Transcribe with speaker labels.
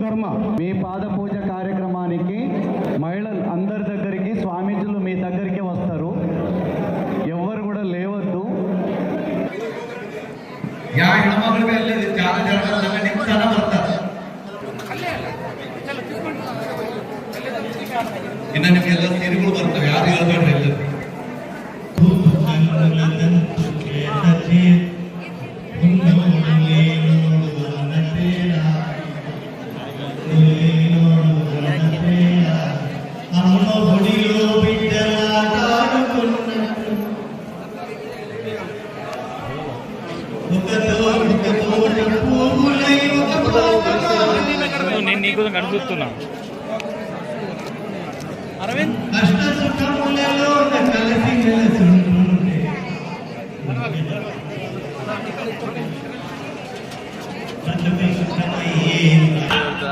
Speaker 1: ధర్మ మీ పాద పూజ కార్యక్రమానికి మహిళలు అందరి దగ్గరికి స్వామీజీలు మీ దగ్గరికి వస్తారు ఎవ్వరు కూడా లేవద్దు
Speaker 2: ಯಾ ಹೆಣ್ಮಕ್ಳು ಮೇಲೆ ಜಾಗ ಜಾಗ ನಿಮ್ ಜನ ಬರ್ತಾರೆ ಇನ್ನು ನಿಮ್ಗೆಲ್ಲ ಸೀರೆಗಳು ಬರ್ತವೆ ಯಾರು ಹೇಳ್ಬೇಡ್ರಿ ಎಲ್ಲ
Speaker 3: అమ్మ ఒడిలో బిడ్డలాడుకున్నట్టు ఒక తోట తోట పువ్వులై ఒక తోటలోని
Speaker 4: నేను నీకు కనిపిస్తున్నా.
Speaker 3: కష్ట సుఖములలో కలిసి మెలిసి ఉంటుండే బతుకు సుఖమయ్యేలా